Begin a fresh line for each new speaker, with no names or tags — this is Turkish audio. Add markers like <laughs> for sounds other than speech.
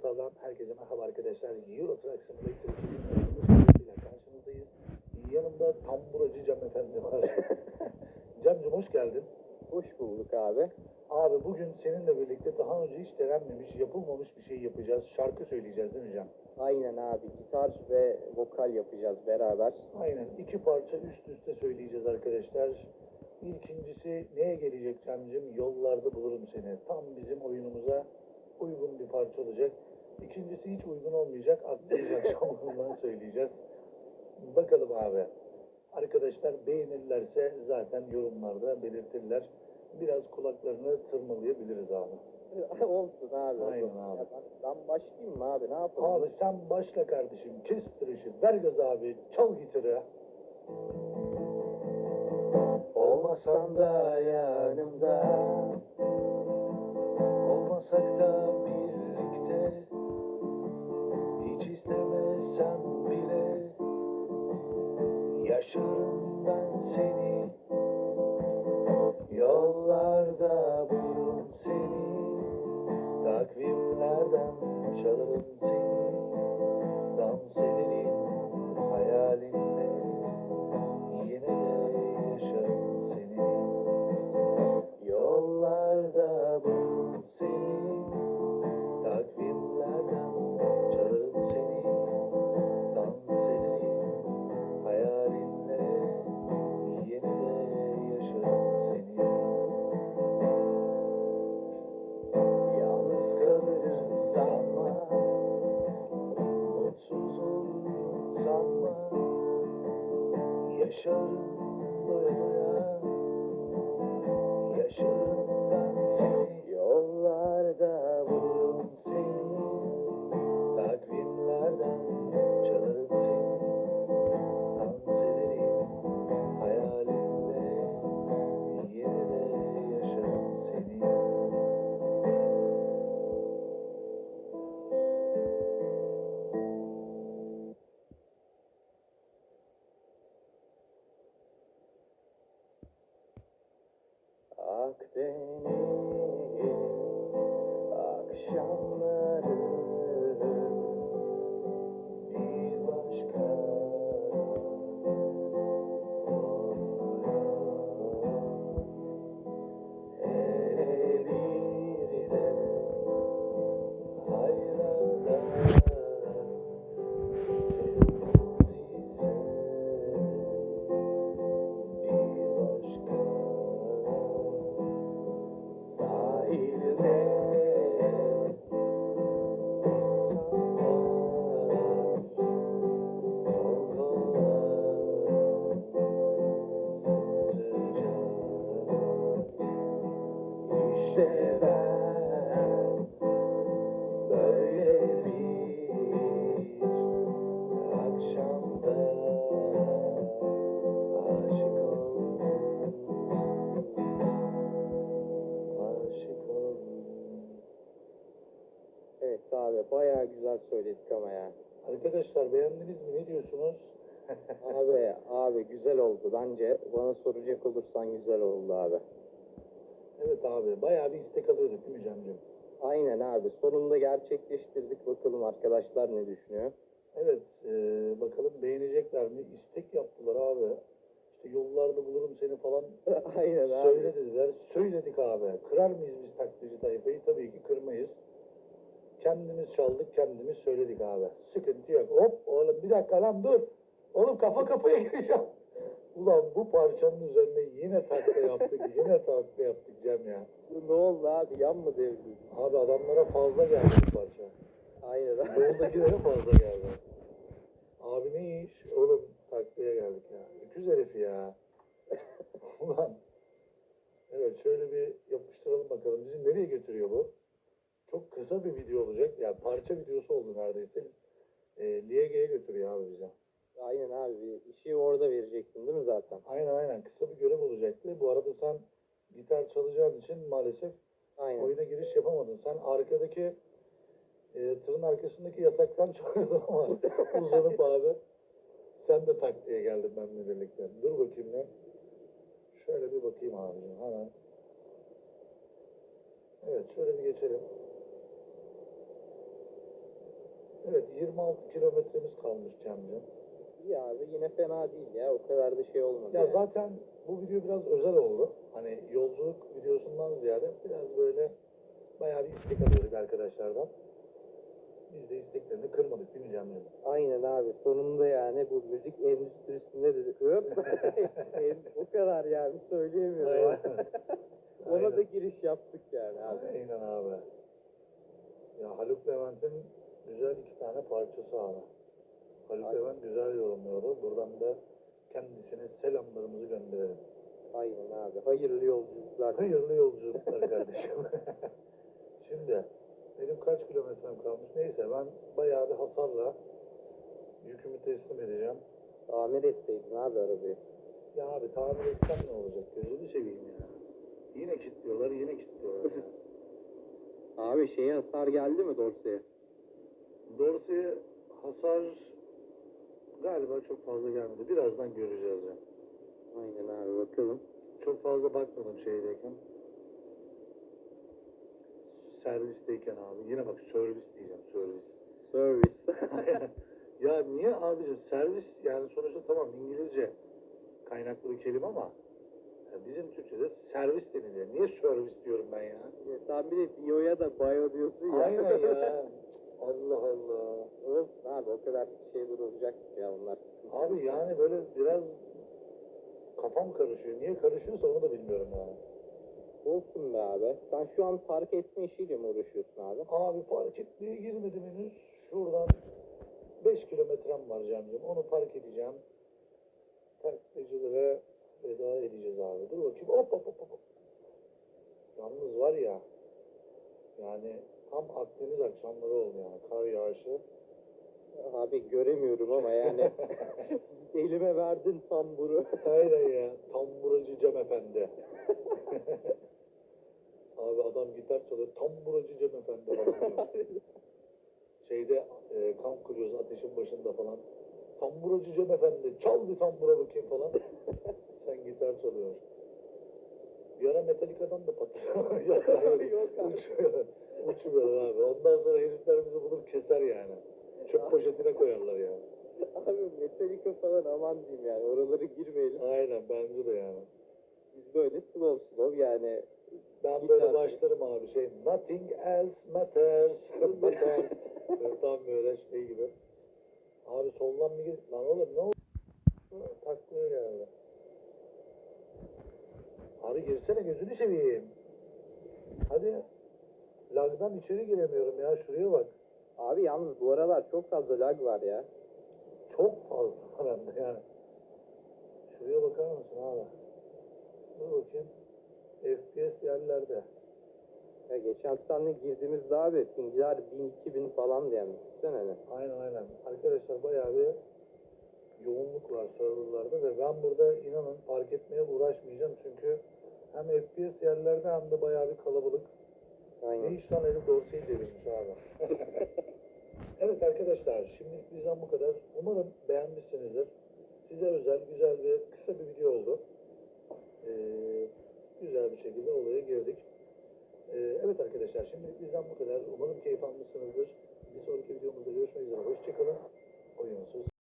Portal'dan herkese merhaba arkadaşlar. Euro Truck Simulator 2019 ile karşınızdayız. Yanımda tamburacı Cem Efendi var. <laughs> Cem'cim hoş geldin.
Hoş bulduk abi.
Abi bugün seninle birlikte daha önce hiç denenmemiş, yapılmamış bir şey yapacağız. Şarkı söyleyeceğiz değil mi Cem?
Aynen abi. Gitar ve vokal yapacağız beraber.
Aynen. iki parça üst üste söyleyeceğiz arkadaşlar. İlkincisi neye gelecek Cem'cim? Yollarda bulurum seni. Tam bizim oyunumuza uygun bir parça olacak. İkincisi hiç uygun olmayacak. Atlayacak <laughs> şamanından söyleyeceğiz. Bakalım abi. Arkadaşlar beğenirlerse zaten yorumlarda belirtirler. Biraz kulaklarını tırmalayabiliriz abi. <laughs>
Olsun abi.
Aynen
olsun.
abi.
Ya ben, ben başlayayım mı abi? Ne yapalım?
Abi sen başla kardeşim. Kes tırışı. Ver gaz abi. Çal gitarı. Olmasan da yanımda Olmasak da birlikte istemesen bile Yaşarım ben seni. Yollarda Akdeniz
Abi abi güzel oldu bence. Bana soracak olursan güzel oldu abi.
evet abi bayağı bir istek alıyorduk değil mi Cem'cim?
Aynen abi. Sonunda gerçekleştirdik. Bakalım arkadaşlar ne düşünüyor?
Evet eee, bakalım beğenecekler mi? İstek yaptılar abi. İşte yollarda bulurum seni falan <laughs>
Aynen abi.
söyle dediler. Söyledik abi. Kırar mıyız biz taklitçi tayfayı? Tabii ki kırmayız. Kendimiz çaldık, kendimiz söyledik abi. Sıkıntı yok. Hop oğlum bir dakika lan dur. Oğlum kafa kafaya gireceğim. Ulan bu parçanın üzerine yine takla yaptık, <laughs> yine takla yaptık Cem ya.
Ne oldu abi? Yan mı devrildi?
Abi adamlara fazla geldi bu parça.
Aynen abi.
Yoldakilere fazla geldi. Abi ne iş? Oğlum taklaya geldik ya. Öküz herif ya. <laughs> Ulan. Evet şöyle bir yapıştıralım bakalım. Bizi nereye götürüyor bu? Çok kısa bir video olacak. Yani parça videosu oldu neredeyse. E, Liege'ye götürüyor abi bize.
Aynen abi. İşi orada verecektin değil mi zaten?
Aynen aynen. Kısa bir görev olacaktı. Bu arada sen gitar çalacağın için maalesef
Aynen.
oyuna giriş yapamadın. Sen arkadaki e, tırın arkasındaki yataktan <laughs> çalıyordun ama uzanıp <laughs> abi sen de tak diye geldin benimle birlikte. Dur bakayım ne? Şöyle bir bakayım abicim hemen. Evet şöyle bir geçelim. Evet 26 kilometremiz kalmış Cem'ciğim.
İyi abi yine fena değil ya. O kadar da şey olmadı.
Ya
yani.
zaten bu video biraz özel oldu. Hani yolculuk videosundan ziyade biraz böyle bayağı bir istek alıyorduk arkadaşlardan. Biz de isteklerini kırmadık değil mi Cem'ciğim?
Aynen abi. Sonunda yani bu müzik endüstrisinde de öp. <laughs> o kadar yani söyleyemiyorum.
Aynen.
Ona
Aynen.
da giriş yaptık yani abi.
Aynen abi. Ya Haluk Levent'in güzel iki tane parçası abi. Haluk. Levent güzel yorumluyordu. Buradan da kendisine selamlarımızı gönderelim.
Aynen abi. Hayırlı yolculuklar.
Hayırlı yolculuklar kardeşim. <laughs> Şimdi benim kaç kilometrem kalmış? Neyse ben bayağı bir hasarla yükümü teslim edeceğim.
Tamir etseydin abi arabayı.
Ya abi tamir etsem ne olacak? Gözünü seveyim ya. Yine kilitliyorlar, yine kilitliyorlar. ya. <laughs>
Abi şeye hasar geldi mi Dorsey'e?
Dorsey'e hasar galiba çok fazla gelmedi. Birazdan göreceğiz ya.
Aynen abi bakalım.
Çok fazla bakmadım şeydeyken. Servisteyken abi. Yine bak servis diyeceğim, servis.
Service. <laughs>
ya niye abicim servis yani sonuçta tamam İngilizce kaynaklı bir kelime ama ya bizim Türkçe'de servis deniliyor. Niye servis diyorum ben ya?
Ya sen bir de Bio'ya da Bio diyorsun ya.
Aynen ya. <laughs> Allah Allah.
Olsun abi o kadar şeyler olacak ya onlar sıkıntı.
Abi yani böyle biraz kafam karışıyor. Niye karışıyorsa onu da bilmiyorum yani.
Olsun be abi. Sen şu an park etme işiyle mi uğraşıyorsun abi?
Abi park etmeye girmedim henüz. Şuradan 5 kilometrem var Cem'ciğim. Onu park edeceğim. Taklacılara veda edeceğiz abi. Dur bakayım. Hop hop hop hop. Yalnız var ya yani tam Akdeniz akşamları oldu yani. Kar yağışı.
Abi göremiyorum ama yani <laughs> elime verdin tamburu.
Aynen ya. Tamburacı Cem Efendi. <laughs> Abi adam gitar çalıyor. Tamburacı Cem Efendi falan. <laughs> Şeyde e, kamp kuruyoruz ateşin başında falan. Tamburacı Cem Efendi çal bir tambura bakayım falan. Sen gitar çalıyorsun. Bir ara Metallica'dan da patladı. Yok hayır.
Yok
Uçmuyor abi. Ondan sonra herifler bizi bulur keser yani. Çöp poşetine koyarlar yani.
Abi Metallica falan aman diyeyim yani oralara girmeyelim.
Aynen bence de yani.
Biz böyle slow slow yani
Ben
Gitar.
böyle başlarım abi şey nothing else matters <laughs> matters <laughs> Böyle tam böyle şey gibi. Abi soldan bir gir. Lan oğlum ne oldu? Taklıyor geldi. Abi girsene gözünü seveyim. Hadi. Lagdan içeri giremiyorum ya şuraya bak.
Abi yalnız bu aralar çok fazla lag var ya.
Çok fazla var hem de yani. Şuraya bakar mısın abi? Dur bakayım. FPS yerlerde.
Ya geçen sene girdiğimizde abi pingler 1000-2000 falan yani. Düşünsene hani.
Aynen aynen. Arkadaşlar bayağı bir yoğunluk var serverlarda ve ben burada inanın fark etmeye uğraşmayacağım çünkü hem FPS yerlerde hem de bayağı bir kalabalık. Ne
Aynen.
iş lan elim dorseyi devirmiş abi. <laughs> evet arkadaşlar şimdilik bizden bu kadar. Umarım beğenmişsinizdir. Size özel güzel bir kısa bir video oldu. Ee, güzel bir şekilde olaya girdik. Ee, evet arkadaşlar şimdilik bizden bu kadar. Umarım keyif almışsınızdır. Bir sonraki videomuzda görüşmek üzere. Hoşçakalın. Oyunsuz